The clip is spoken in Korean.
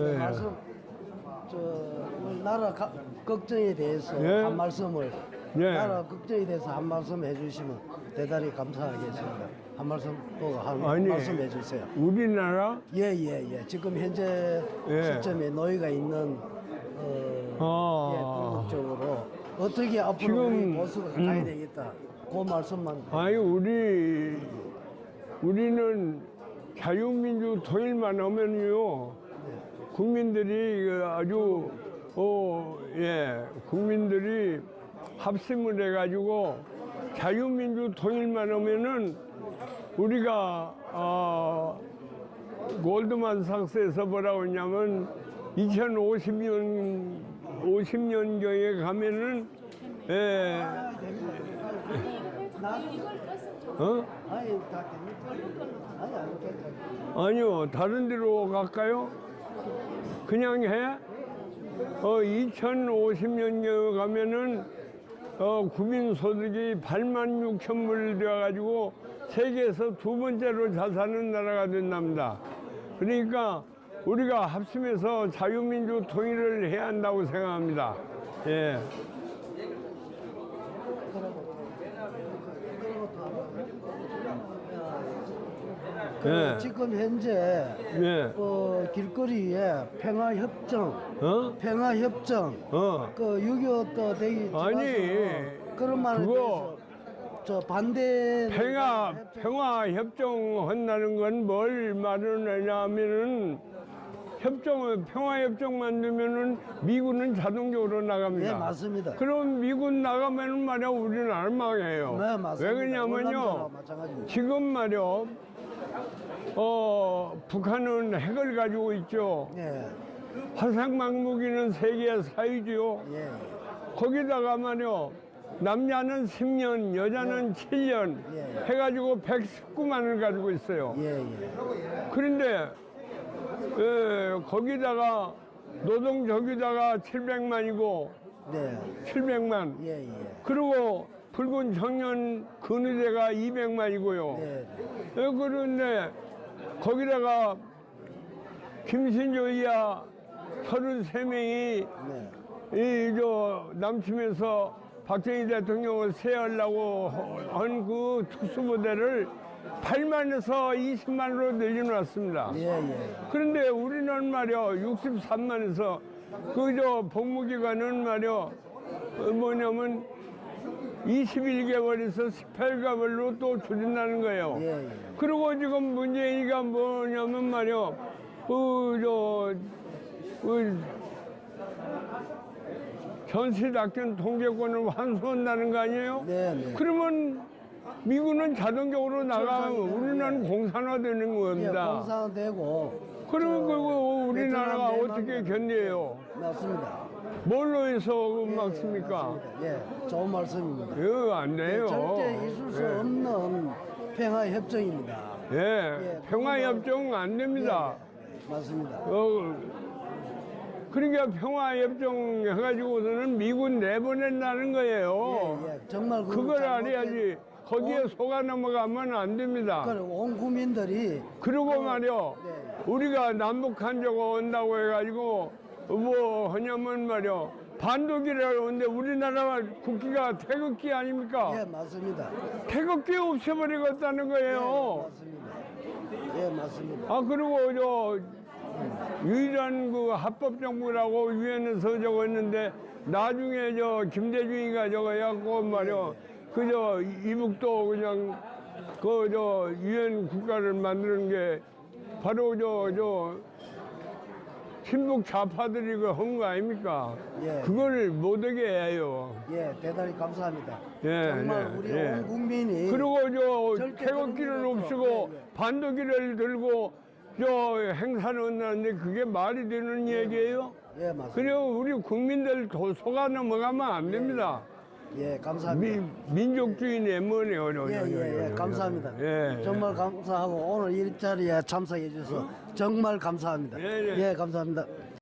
네. 말씀 저 나라 가- 걱정에 대해서 예. 한 말씀을 예. 나라 걱정에 대해서 한 말씀 해주시면 대단히 감사하겠습니다. 한 말씀 또한 아니. 말씀 해주세요. 우리나라 예예 예, 지금 현재 예. 시점에 노예가 있는 어, 아. 예, 궁극적으로 어떻게 앞으로 지금, 우리 보수가 음. 가야 되겠다. 그 말씀만 아니 우리 우리는 자유민주 통일만 하면요 국민들이 그 아주 어 예 국민들이 합심을 해가지고 자유민주 통일만 하면은 우리가 어 골드만 삭스에서 뭐라고 했냐면 2050년 50년경에 가면은 예 어? 아니요, 다른 데로 갈까요? 그냥 해? 어, 2050년경에 가면은, 어, 국민소득이 8만 6천 불 되어가지고 세계에서 두 번째로 잘 사는 나라가 된답니다. 그러니까 우리가 합심해서 자유민주 통일을 해야 한다고 생각합니다. 예. 그 예. 지금 현재 예. 어, 길거리에 평화협정, 어? 평화협정, 어. 그 6.25또 되기 아니, 그런 말에 그거 대해서 저 반대 평화 평화 협정 한다는 건 뭘 말을 하냐면은 협정을 평화 협정 만들면은 미군은 자동적으로 나갑니다. 예, 맞습니다. 그럼 미군 나가면은 말이야 우리는 알망해요. 네, 맞습니다. 왜 그러냐면요. 지금 말이요. 어 북한은 핵을 가지고 있죠. 예, 화상망 무기는 세계 사유지요. 예, 거기다가 말이요. 남자는 10년, 여자는 7년 예. 해가지고 119만을 가지고 있어요. 예, 예. 그런데 예, 거기다가 노동 저기다가 700만이고 네, 700만 예, 예. 그리고 붉은 청년 근위대가 200만이고요. 네, 예, 그런데 거기다가 김신조 이하 33명이 네, 이저 남침에서 박정희 대통령을 세하려고 한 그 특수부대를 8만에서 20만으로 늘려놨습니다. 예, 예. 그런데 우리는 말이야 63만에서 그저 복무기간은 말이야 어, 뭐냐면 21개월에서 18개월로 또 줄인다는 거예요. 예, 예. 그리고 지금 문재인이가 뭐냐면 말이야 그저 그 전시작전 통제권을 환수한다는 거 아니에요? 네, 네. 그러면 미군은 자동적으로 나가면 정상이네. 우리는 공산화되는 예, 겁니다. 공산되고 그러면 저 그거 우리나라가 베트남, 어떻게 견뎌요? 맞습니다. 뭘로 해서 그 예, 막습니까? 맞습니다. 예, 좋은 말씀입니다. 이거 안 돼요. 절대 있을 수 예. 없는 평화협정입니다. 예, 예, 평화협정 안 됩니다. 예, 예, 맞습니다. 어, 그러니까 평화협정 해가지고서는 미군 내보낸다는 거예요. 예, 예. 정말 그 그걸 알아야지. 거기에 속아 넘어가면 안 됩니다. 그걸 온 국민들이 그리고 말이요. 네. 우리가 남북한 적 온다고 해가지고 뭐 하냐면 말이요. 반독이라고 하는데 우리나라가 국기가 태극기 아닙니까? 예, 맞습니다. 태극기 없애버리겠다는 예, 거예요. 맞습니다. 예, 맞습니다. 아 그리고 저 유일한 그 합법 정부라고 유엔에서 저거 했는데 나중에 저 김대중이가 저거 해갖고 말이요 그저 이북도 그냥 그 저 유엔 국가를 만드는 게 바로 저 저 친북 좌파들이 그한거 아닙니까? 예. 그걸 못하게 해요. 예, 대단히 감사합니다. 예, 정말 예, 우리 예. 온 국민이 그리고 저 절대 태극기를 그런 없애고 예, 예. 반도기를 들고 저 행사를 한다는데 그게 말이 되는 얘기예요? 예, 맞습니다. 그리고 우리 국민들 도 속아 넘어가면 안 됩니다. 예, 감사합니다. 미, 민족주의 내면에 어려 예, 예, 예, 감사합니다. 예, 정말 감사하고 오늘 이 자리에 참석해 주셔서 정말 감사합니다. 예, 예. 예 감사합니다.